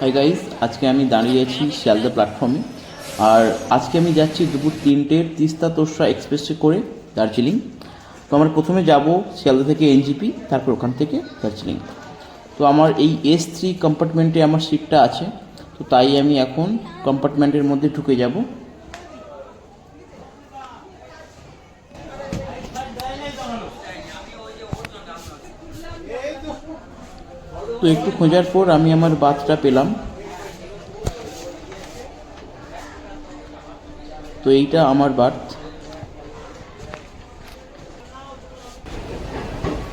Hi guys আজকে আমি দাঁড়িয়ে আছি শিয়ালদা প্ল্যাটফর্মে আর আজকে আমি যাচ্ছি দুপুর তিনটের তিস্তা তোষরা এক্সপ্রেসে করে দার্জিলিং। তো আমরা প্রথমে যাব শিয়ালদা থেকে এনজিপি তারপর ওখান থেকে দার্জিলিং। তো আমার এই এস থ্রি কম্পার্টমেন্টে আমার সিটটা আছে। তো তাই আমি এখন কম্পার্টমেন্টের মধ্যে ঢুকে যাব। তো একটু খোঁজার পর আমি আমার বাথটা পেলাম। তো এইটা আমার বার্থ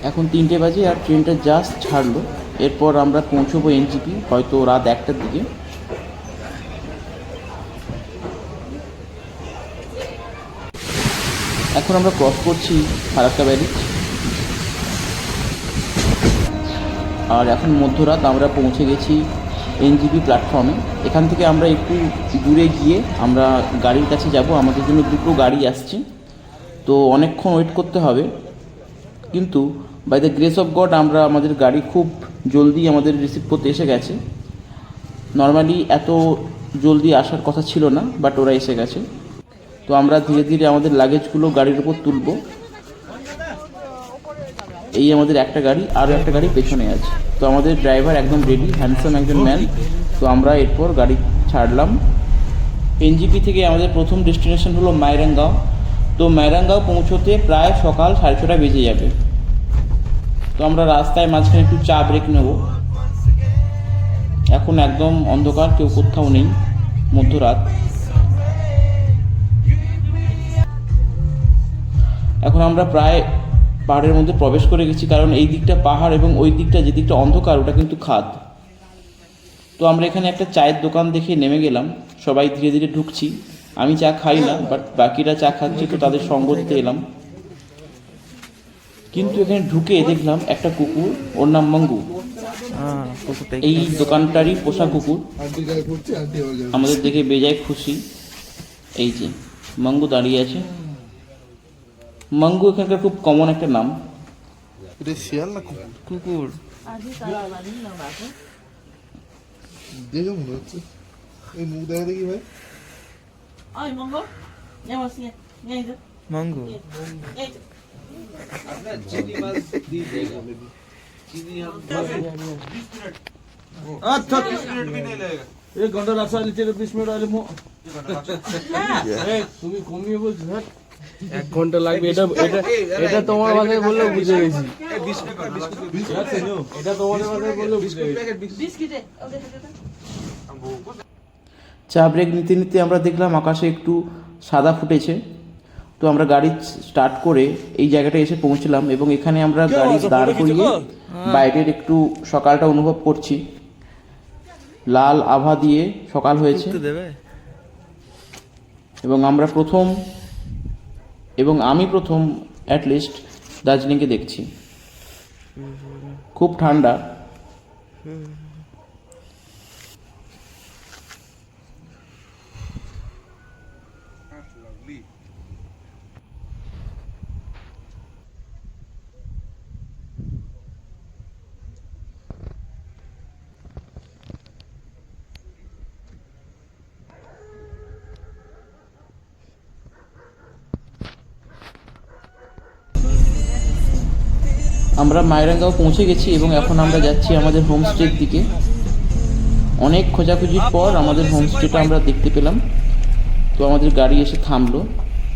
এখন তিনটে বাজে আর ট্রেনটা জাস্ট ছাড়লো। এরপর আমরা পৌঁছবো এনজিপি, হয়তো রাত একটার দিকে। এখন আমরা ক্রস করছি ফারাক্কা ব্যারিজ। আর এখন মধ্যরাত আমরা পৌঁছে গেছি এনজিপি প্ল্যাটফর্মে এখান থেকে আমরা একটু দূরে গিয়ে আমরা গাড়ির কাছে যাব। আমাদের জন্য দুটো গাড়ি আসছে। তো অনেকক্ষণ ওয়েট করতে হবে। কিন্তু by the grace of God আমরা আমাদের গাড়ি খুব জলদি আমাদের রিসিভ করতে এসে গেছে। নর্মালি এত জলদি আসার কথা ছিল না বাট ওরা এসে গেছে। তো আমরা ধীরে ধীরে আমাদের লাগেজগুলো গাড়ির উপর তুলবো। এই আমাদের একটা গাড়ি, আরও একটা গাড়ি পেছনে আছে। তো আমাদের ড্রাইভার একদম রেডি হ্যান্ডসাম একজন ম্যান তো আমরা এরপর গাড়ি ছাড়লাম। এনজিপি থেকে আমাদের প্রথম ডেস্টিনেশন হলো মাইরাঙ্গাঁও। তো মাইরাঙ্গাঁও পৌঁছোতে প্রায় সকাল সাড়ে ছটা বেজে যাবে। তো আমরা রাস্তায় মাঝখানে একটু চা ব্রেক নেব। এখন একদম অন্ধকার, কেউ কোথাও নেই, মধ্যরাত। এখন আমরা প্রায় পাহাড়ের মধ্যে প্রবেশ করে গেছি, কারণ এই দিকটা পাহাড় এবং ওই দিকটা যে দিকটা অন্ধকার, ওটা কিন্তু খাদ। তো আমরা এখানে একটা চায়ের দোকান দেখে নেমে গেলাম, সবাই ধীরে ধীরে ঢুকছি। আমি চা খাই না বাট বাকিরা চা খাচ্ছে, তো তাদের সঙ্গ দিতে এলাম। কিন্তু এখানে ঢুকে দেখলাম একটা কুকুর, ওর নাম মঙ্গু। এই দোকানটারই পোষা কুকুর। আমাদের দেখে বেজায় খুশি। এই যে, মঙ্গু দাঁড়িয়ে আছে। মঙ্গু এখানকার খুব কমন একটা নাম এটা শিয়াল না কুকুর কুকুর দেখে মনে হচ্ছে এই মুখ দেখা দেখি ভাই Ôi, mong ngốc. Nghe mà xin. Nghe chứ. মাঙ্গু Nghe chứ. एक घंटा रास्ता नीचे बीस मिनट आले मो এই, তুমি কমিয়ে বলছো হ্যাঁ এক ঘণ্টা লাগবে এটা এটা এটা তোমার ভাষায় বললেও বুঝে গেছি। এটা ভাষায় বুঝে. চা ব্রেক নিতে নিতে আমরা দেখলাম আকাশে একটু সাদা ফুটেছে। তো আমরা গাড়ি স্টার্ট করে এই জায়গাটা এসে পৌঁছলাম এবং এখানে আমরা গাড়ি দাঁড় করিয়ে বাইরের একটু সকালটা অনুভব করছি। লাল আভা দিয়ে সকাল হয়েছে। এবং আমরা প্রথম এবং আমি প্রথম অ্যাটলিস্ট দার্জিলিংকে দেখছি। খুব ঠান্ডা। আমরা মায়রাঙ্গাও পৌঁছে গেছি এবং এখন আমরা যাচ্ছি আমাদের হোমস্টের দিকে। অনেক খোঁজাখুঁজির পর আমাদের হোমস্টেটা আমরা দেখতে পেলাম। তো আমাদের গাড়ি এসে থামলো।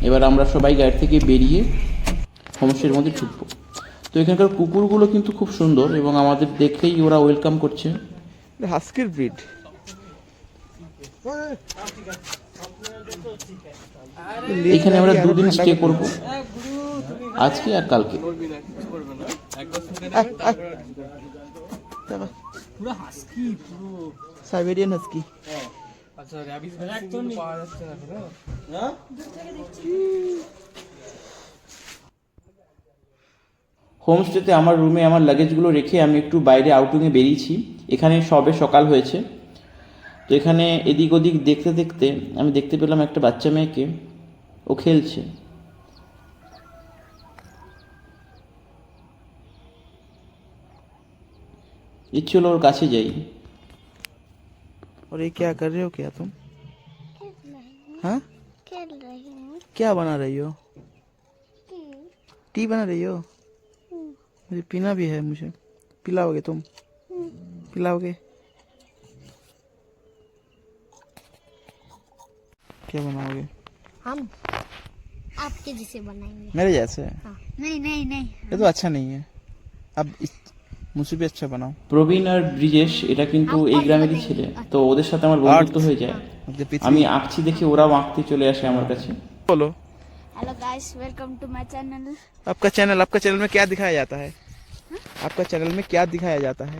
এবার আমরা সবাই গাড়ি থেকে বেরিয়ে হোমস্টের মধ্যে ঢুকবো। তো এখানকার কুকুরগুলো কিন্তু খুব সুন্দর এবং আমাদের দেখলেই ওরা ওয়েলকাম করছে। হাস্কির ব্রিড। এখানে আমরা দুদিন স্টে করব। আজকে আর কালকে। সাইবেরিয়ান হাস্কি হোমস্টেতে আমার রুমে আমার লাগেজগুলো রেখে আমি একটু বাইরে আউটিংয়ে বেরিয়েছি। এখানে সবে সকাল হয়েছে। তো এখানে এদিক ওদিক দেখতে দেখতে আমি দেখতে পেলাম একটা বাচ্চা মেয়েকে। ও খেলছে। ये चलो और काछे जाइए और ये क्या कर रहे हो क्या तुम? हाँ? क्या बना रही हो? टी बना रही हो? मुझे पीना भी है मुझे। पिलाओगे तुम? पिलाओगे? क्या बनाओगे? हम आपके जैसे बनाएँगे। मेरे जैसे? हाँ। नहीं नहीं नहीं। ये तो अच्छा नहीं है। अब मुझसे भी अच्छा बनाओ প্রবীণ আর ব্রিজেশ এটা কিন্তু এই গ্রামেরই ছেলে তো ওদের সাথে আমার বন্ধুত্ব হয়ে যায় मुझे पीछे আমি আঁকছি দেখে ওরাও আঁকতে চলে আসে আমার কাছে बोलो hello guys welcome to my channel आपका चैनल आपका चैनल में क्या दिखाया जाता है आपका चैनल में क्या दिखाया जाता है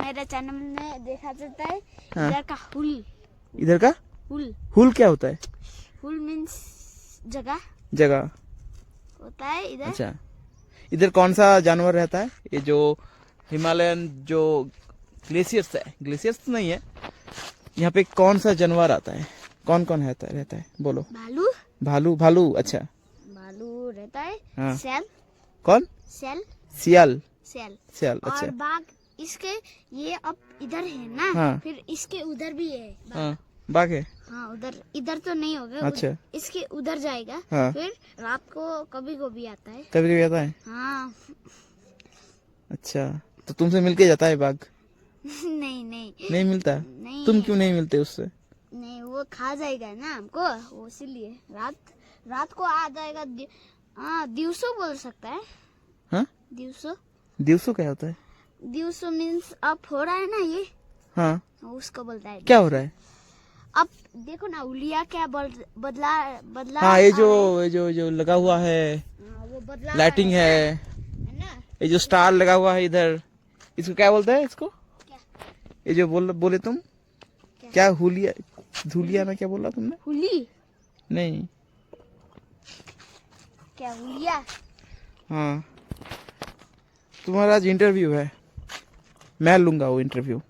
मेरे चैनल में देखा जाता है हाँ। इधर का हुल इधर का हुल हुल क्या होता है हुल मीन्स जगह जगह होता है इधर अच्छा इधर कौन सा जानवर रहता है ये जो हिमालयन जो ग्लेशियर्स है ग्लेशियर्स तो नहीं है यहाँ पे कौन सा जानवर आता है? कौन कौन रहता है रहता है? बोलो। भालू। भालू भालू अच्छा। भालू रहता है। हाँ। सेल कौन? सेल सियाल। सेल सियाल अच्छा। और बाघ इसके ये अब इधर है ना? हाँ। फिर इसके उधर भी है बाघ। हाँ। बाघ है। हाँ उधर इधर तो नहीं होगा। अच्छा। इसके उधर जाएगा। हाँ। फिर रात को कभी कभी आता है। कभी कभी आता है? हाँ। अच्छा। तो तुमसे मिलके जाता है बाघ नहीं नहीं। नहीं मिलता? नहीं। तुम क्यों नहीं मिलते उससे? नहीं वो खा जाएगा ना हमको वो इसीलिए। रात रात को आ जाएगा दि- हाँ दिवसो बोल सकता है। हाँ? दिवसो। दिवसों क्या होता है? दिवसो मीन्स अब हो रहा है ना ये? हाँ। उसको बोलता है क्या हो रहा है? अब देखो ना उलिया क्या बद- बदला बदला हाँ ये जो ये जो जो लगा हुआ है। है। वो बदला लाइटिंग है। है ना? ये जो स्टार लगा हुआ है इधर। इसको क्या बोलते हैं इसको? क्या? ये जो बोल बोले तुम? क्या? हुलिया धुलिया ना क्या बोला तुमने? हुली? नहीं। क्या उलिया हाँ। तुम्हारा आज इंटरव्यू है। मैं लूँगा वो इंटरव्यू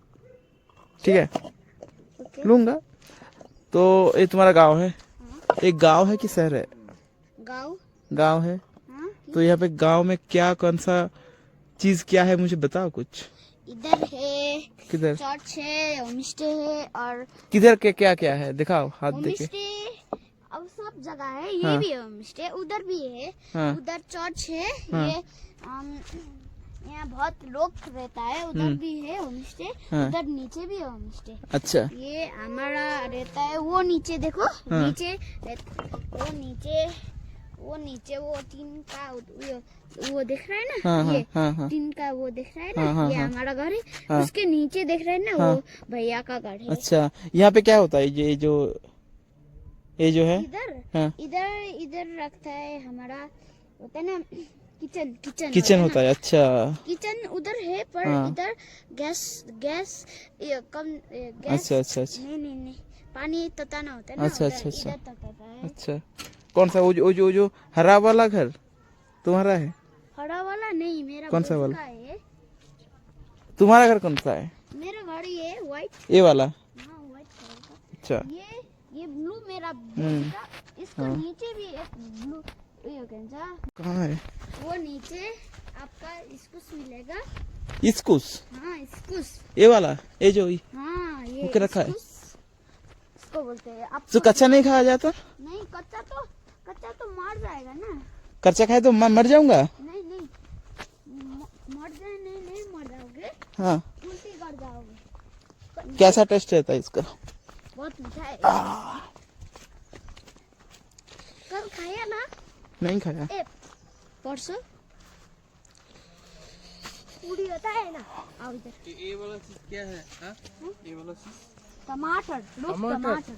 ठीक है? लूँगा। तो ये तुम्हारा गाँव है। एक गाँव है कि शहर है? गाँव? गाँव है। हाँ। तो यहाँ पे गाँव में क्या कौन सा चीज़ क्या है मुझे बताओ कुछ इधर है किधर चर्च है होमस्टे है और किधर के क्या क्या है दिखाओ हाथ होमस्टे अब सब जगह है ये हाँ। भी है होमस्टे उधर भी है हाँ उधर चर्च है हाँ। ये यहाँ बहुत लोग रहता है उधर हम्म। भी है होमस्टे हाँ। उधर नीचे भी है होमस्टे अच्छा ये हमारा रहता है वो नीचे देखो हाँ। नीचे वो नीचे वो नीचे वो टीन का वो, दिख रहा है ना? हाँ हाँ ये हाँ हाँ। टीन का वो दिख रहा है ना? हाँ, हाँ, ये हाँ। हमारा घर है। हाँ। उसके नीचे दिख रहा है ना हाँ। वो भैया का घर है। अच्छा यहाँ पे क्या होता है? ये जो ये जो है? इधर? हाँ। इधर इधर रखता है हमारा होता है ना किचन किचन किचन होता है अच्छा। किचन उधर है पर हाँ। इधर गैस गैस ये कम गैस अच्छा अच्छा अच्छा। नहीं नहीं नहीं पानी तताना होता है ना अच्छा, अच्छा, अच्छा। अच्छा। कौन सा वो जो वो जो, वो जो हरा वाला घर? तुम्हारा है? हरा वाला नहीं मेरा कौन सा वाला? है। तुम्हारा घर कौन सा है? मेरा घर ये व्हाइट ये वाला? हाँ अच्छा। ये ये ब्लू मेरा हम्म। इसको हाँ। नीचे भी एक ब्लू ये कहाँ है? वो नीचे आपका इसको मिलेगा। इसकुस? हाँ इसकुस। ये वाला? ये जो ये हाँ ये रखा है। इसको बोलते हैं आप तो कच्चा नहीं खाया जाता? नहीं कच्चा तो मर जाएगा ना। कच्चा खाए तो मैं मर जाऊँगा? नहीं नहीं। म- मर जाए नहीं नहीं मर जाओगे। हाँ। उल्टी कर जाओगे। कैसा टेस्ट रहता है इसका? बहुत मीठा है। कल खाया ना? नहीं खाया। परसों? पूरी होता है ना? आओ इधर। ये वाला चीज़ क्या है? हाँ? ये वाला चीज़? टमाटर लोग टमाटर? टमाटर।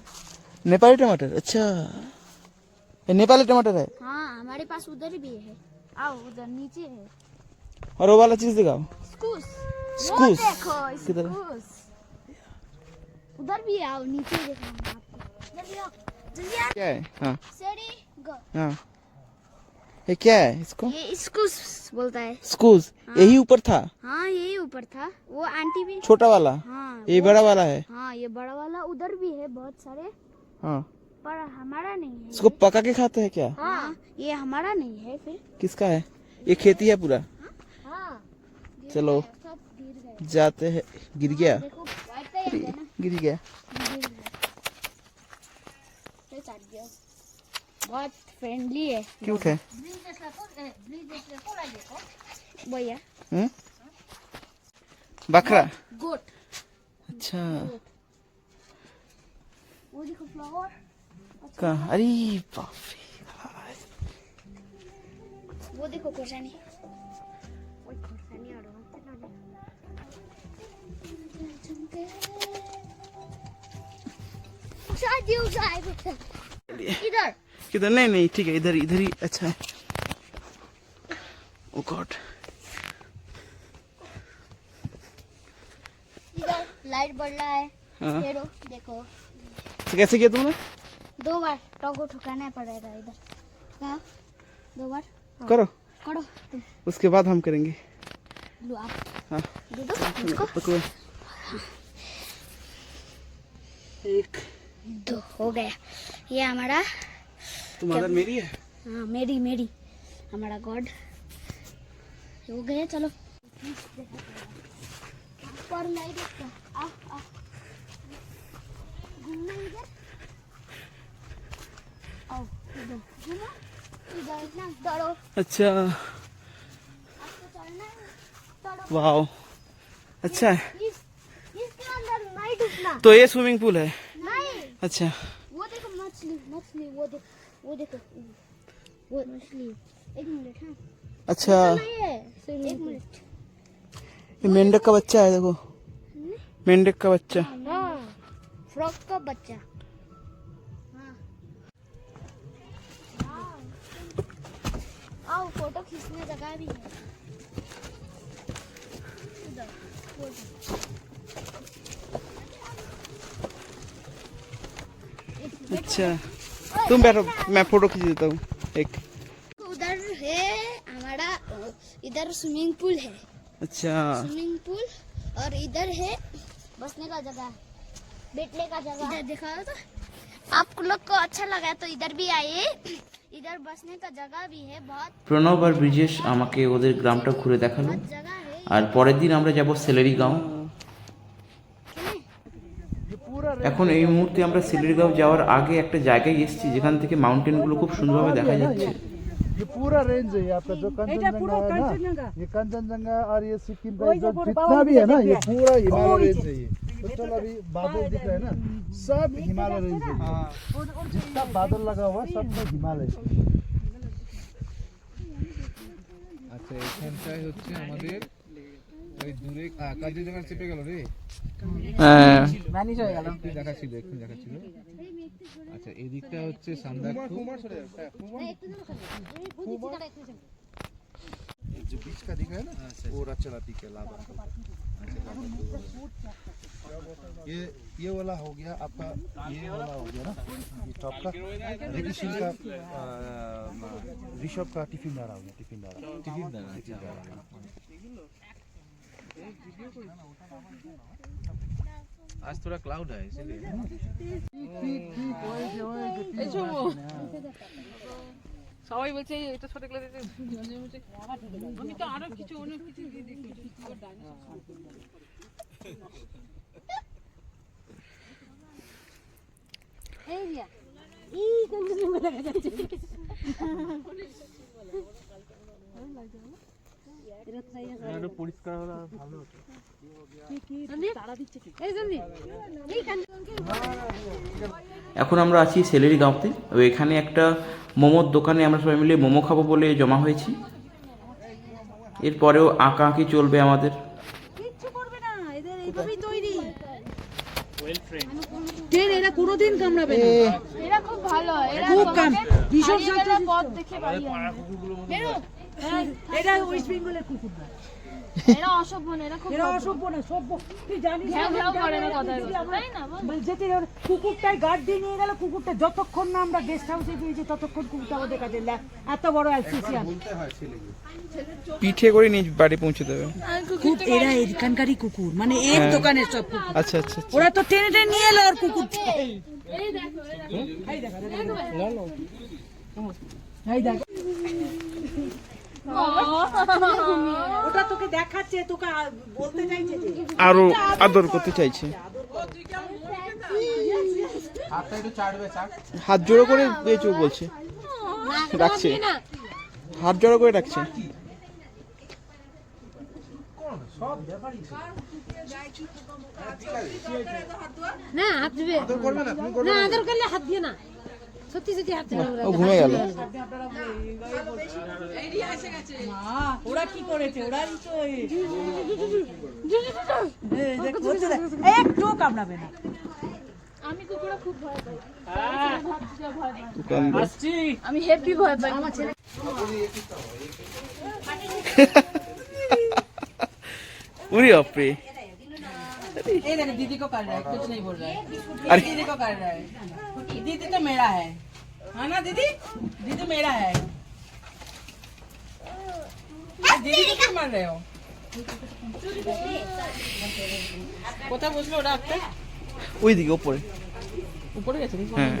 नेपाली टमाटर अच्छा। ये नेपाली टमाटर है? हाँ हमारे पास उधर भी है। आओ उधर नीचे है। और वो वाला चीज़ दिखाओ। स्कूस स्कूस? देखो किधर? उधर भी आओ नीचे दिखाऊँगा आपको जल्दी आओ। जल्दी आओ क्या है? हाँ। हाँ। ये क्या है इसको? ये स्कूस बोलता है। स्कूस हाँ। यही ऊपर था? हाँ यही ऊपर था। वो आंटी भी छोटा वाला? हाँ ये बड़ा वाला है? हाँ ये बड़ा वाला। उधर भी है बहुत सारे। हाँ। पर हमारा नहीं है इसको पका के खाते हैं क्या? हाँ ये हमारा नहीं है फिर। किसका है? ये खेती है पूरा? हाँ, चलो जाते हैं। गिर गया? हाँ, गिर गया। बहुत फ्रेंडली है। क्यूट है। भैया। हम्म? बकरा? गोट। अच्छा। वो देखो फ्लावर कहाँ अरे बाप वो देखो खोर्सानी इधर। किधर? नहीं नहीं ठीक है इधर इधर ही। अच्छा। है ओ गॉड लाइट बढ़ रहा है। हाँ। देखो। तो कैसे किया तुमने? दो बार टॉगो ठुकाना पड़ेगा इधर। हाँ? दो बार? करो। करो। उसके बाद हम करेंगे। लो आप। हाँ। दे दो इसको पकड़ो। एक। दो हो गया। ये हमारा तुम मदर मेरी है? हाँ मेरी मेरी। हमारा गॉड। हो गया चलो। पर नहीं देखता आओ आओ घूमना इधर आओ इधर घूमो इधर ना दौड़ो अच्छा। वाओ अच्छा। तो ये स्विमिंग पूल है? अच्छा। वो देखो मछली मछली वो देखो वो देखो वो मछली एक मिनट हाँ अच्छा। एक मिनट मेंढक का बच्चा है, देखो। मेंढक का बच्चा। हाँ फ्रॉक का बच्चा। आओ फ़ोटो खींचने जगह भी है। उधर। अच्छा तुम बैठो मैं फ़ोटो खींच देता हूँ एक। उधर है हमारा इधर स्विमिंग पूल है। अच्छा। स्विमिंग पूल और इधर है बसने का जगह। बैठने का जगह। इधर देखा तो आप लोग को अच्छा लगा तो इधर भी आइए इधर बसने का जगह भी है बहुत প্রণব আর ব্রিজেশ আমাকে ওদের গ্রামটা ঘুরে দেখালো जगह है আর পরের দিন আমরা যাব সেলেরি গাঁও এখন এই মুহূর্তে আমরা সেলেরি গাঁও যাওয়ার আগে একটা জায়গায় এসেছি যেখান থেকে মাউন্টেনগুলো খুব সুন্দরভাবে দেখা যাচ্ছে ये पूरा रेंज है आपका जो कंचनजंगा है ना ये कंचनजंगा और ये सिक्किम का जो जितना भी है ना ये पूरा हिमालय रेंज है ये टोटल अभी बादल दिख रहे हैं ना सब हिमालय रेंज है ये। जितना बादल लगा हुआ है सब में हिमालय আচ্ছা এখানটায় হচ্ছে আমাদের ওই দূরে আহ, কাজিরাঙা চেপে গেল রে হ্যাঁ একটু দেখাচ্ছিল একটু দেখাচ্ছিল আচ্ছা এদিকটা হচ্ছে সান্দাকফু जो बीच का दिखा है ना वो रचना पी के लाभा ये ये वाला हो गया आपका ये वाला हो गया ना ये टॉप का ऋषि का अ, ऋषभ का टिफ़िन डाला हो गया टिफ़िन डाला टिफ़िन डाला टिफ़िन डाला आज थोड़ा क्लाउड है इसीलिए সবাই বলছে এটা ছোট ক্লাসে বলছে আমি তো আরও কিছু অনেক কিছু দিয়ে দেখেছি এই এখন আমরা আছি সেলেরি গাঁওতে। ও এখানে একটা মোমোর দোকানে আমরা সবাই মিলে মোমো খাব বলে জমা হয়েছি। এরপরেও আঁকা আঁকি চলবে আমাদের। এরা কোনোদিন কামড়াবে না। এরা খুব ভালো এরা খুব কাম ভীষণ দেখে হ্যাঁ, ওয়েস্ট বেঙ্গলের কুকুর না। এরা অসভ্য না, এরা খুব এরা অসভ্য। না সভ্য। তুই জানিস ঘ্যাও ঘ্যাও করে না আমাদের কথায় যদি কথায়, আমরা- তাই না? বল? যেতে কুকুরটাই গার্ড দিয়ে নিয়ে গেল কুকুরটা যতক্ষণ না আমরা গেস্ট হাউসে পেয়েছি ততক্ষণ কুকুরটা আমাদের কাছে এত বড় পিঠে করে নিয়ে বাড়ি পৌঁছে দেবে। খুব এরা এখানকারই কুকুর মানে এর দোকানের সব কুকুর। আচ্ছা আচ্ছা আচ্ছা। ওরা তো টেনে টেনে নিয়ে এলো এই দেখ। ওটা তোকে দেখাচ্ছে তোকে বলতে চাইছে আরও আদর করতে চাইছে। হাত জোড়ো করে পেয়েছ বলছে। ডাকছে। হাত জড়ো করে ডাকছে। না হাত দিবে। না। আদর করলে হাত দিয়ে না। সত্যি সত্যি হাত দিবে ও ঘুমে গেল ওরা কি করেছে ওরা একটু কামড়াবে না আমি কুকুরা খুব ভয় পাই দোকানদার আমি হেভি ভয় পাই আমার ছেলে उरी बापरे ये देखो दीदी को कर रहा है कुछ नहीं बोल रहा है अरे दीदी को कर रहा है दीदी तो मेरा है हाँ ना दीदी दीदी मेरा है दीदी को क्यों मार रहे हो কোথায় বসলো ওরা একটা ওই দিকে ওপরে উপরে গেছে হ্যাঁ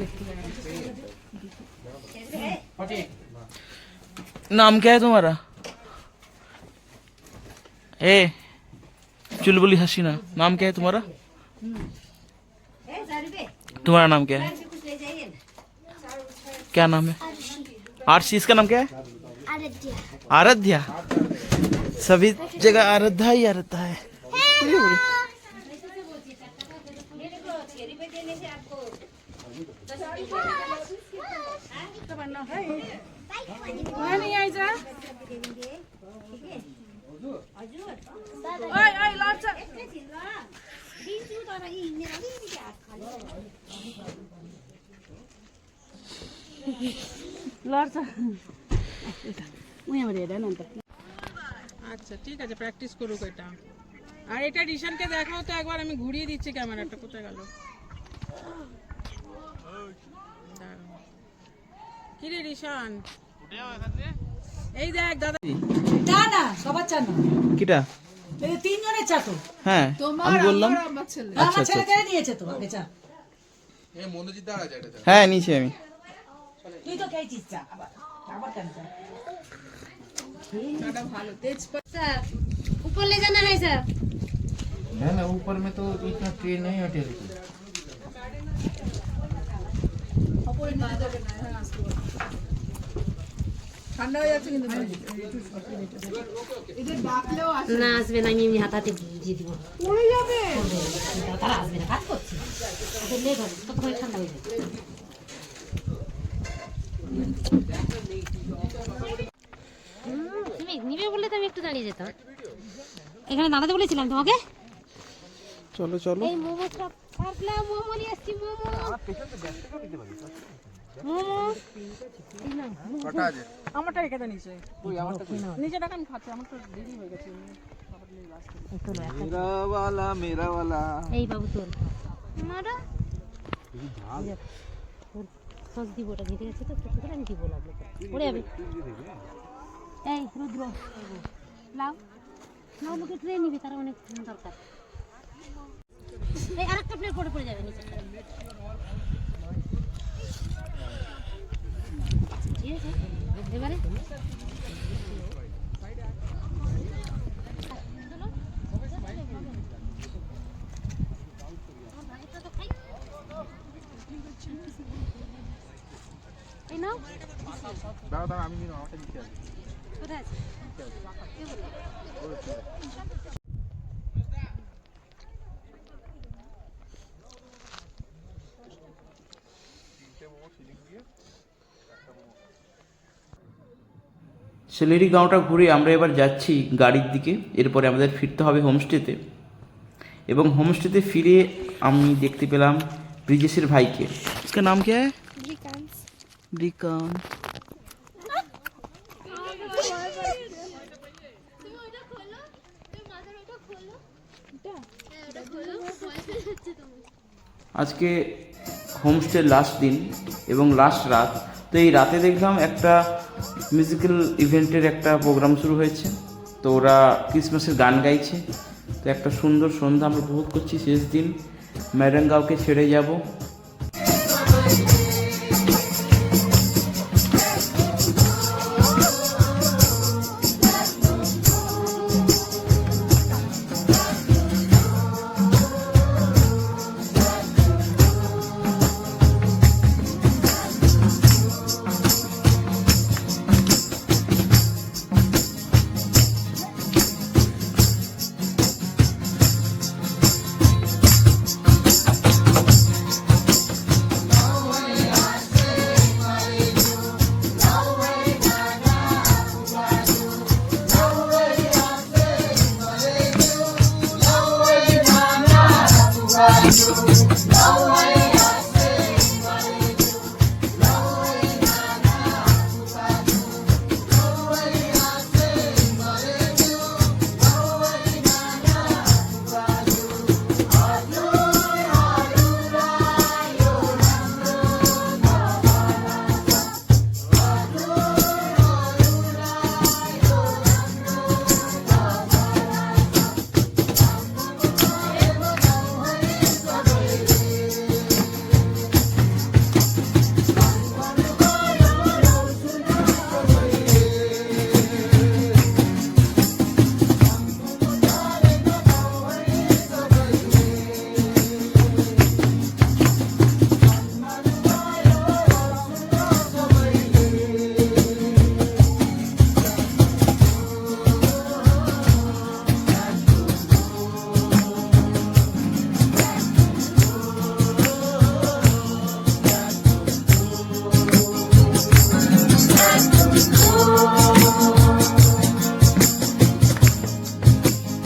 नाम क्या है तुम्हारा ए चुलबुली हसीना नाम क्या है तुम्हारा तुम्हारा नाम क्या है क्या नाम है आरसी इसका नाम क्या है आराध्या आराध्या सभी जगह आराध्या ही आराध्या है লড়ছ। এটা না আচ্ছা ঠিক আছে প্র্যাকটিস করুক এটা। আর এটা দেখাও তো একবার আমি ঘুরিয়ে দিচ্ছি ক্যামেরাটা কোথায় গেল? কিরে রিশান? এই দেখ দাদা। না সবার চা না কিটা? তিনজনের চা তো। হ্যাঁ আমি বললাম। আমার ছেলে। আমার আচ্ছা, আচ্ছা, ছেলে আচ্ছা। নিয়েছে তো আগে চা। হ্যাঁ নিয়েছি আমি। তুই তো খেয়েছিস চা আবার আবার কেন চা স্যার উপর ले जाना है सर है ना ऊपर में तो इतना ट्रेन नहीं हटे না আসবে না আমি এমনি হাতাতে দিয়ে দিব পড়ে যাবে তারা আসবে না কাজ করছি ওদের লেট হবে ততক্ষণ ঠান্ডা হয়ে যাবে হুম, তুমি নিবে বললে তো আমি একটু দাঁড়িয়ে যেতাম এখানে দাঁড়াতে বলেছিলাম তোমাকে চলো চলো এই মোমোটা পারলে মোমো নিয়ে এসছি মোমো মোমো এই নাও, মোমো। আমারটা রেখে দে নিচে নিচে রাখ আমি খাচ্ছি আমার তো দেরি হয়ে গেছে এই তোলো একটা मेरा वाला मेरा वाला এই বাবু তোর মারা সস দিব, ওটা দিতে গেছে তো ছোট করে আমি দিব লাগল। পড়ে যাবে এই, রুদ্র। লাউ লাউ মুখে ট্রে নিবি তারা অনেক দরকার। এই, আরেকটা প্লেট পড়ে পড়ে যাবে নিচে এবারে এই নাও দাঁড়া দাঁড়া আমি নিলাম আমারটা নিচে আছে কোথায় আছে সেলেরি গাঁওটা ঘুরে আমরা এবার যাচ্ছি গাড়ির দিকে এরপরে আমাদের ফিরতে হবে হোমস্টেতে এবং হোমস্টেতে ফিরে আমি দেখতে পেলাম ব্রিজেশের ভাইকে इसका नाम क्या है ब्रिकान আজকে হোমস্টের লাস্ট দিন এবং লাস্ট রাত। তো এই রাতে দেখলাম একটা মিউজিক্যাল ইভেন্টের একটা প্রোগ্রাম শুরু হয়েছে। তো ওরা ক্রিসমাসের গান গাইছে। তো একটা সুন্দর সন্ধ্যা আমরা উপভোগ করছি শেষ দিন। ম্যারেঙ্গাওকে ছেড়ে যাব। Música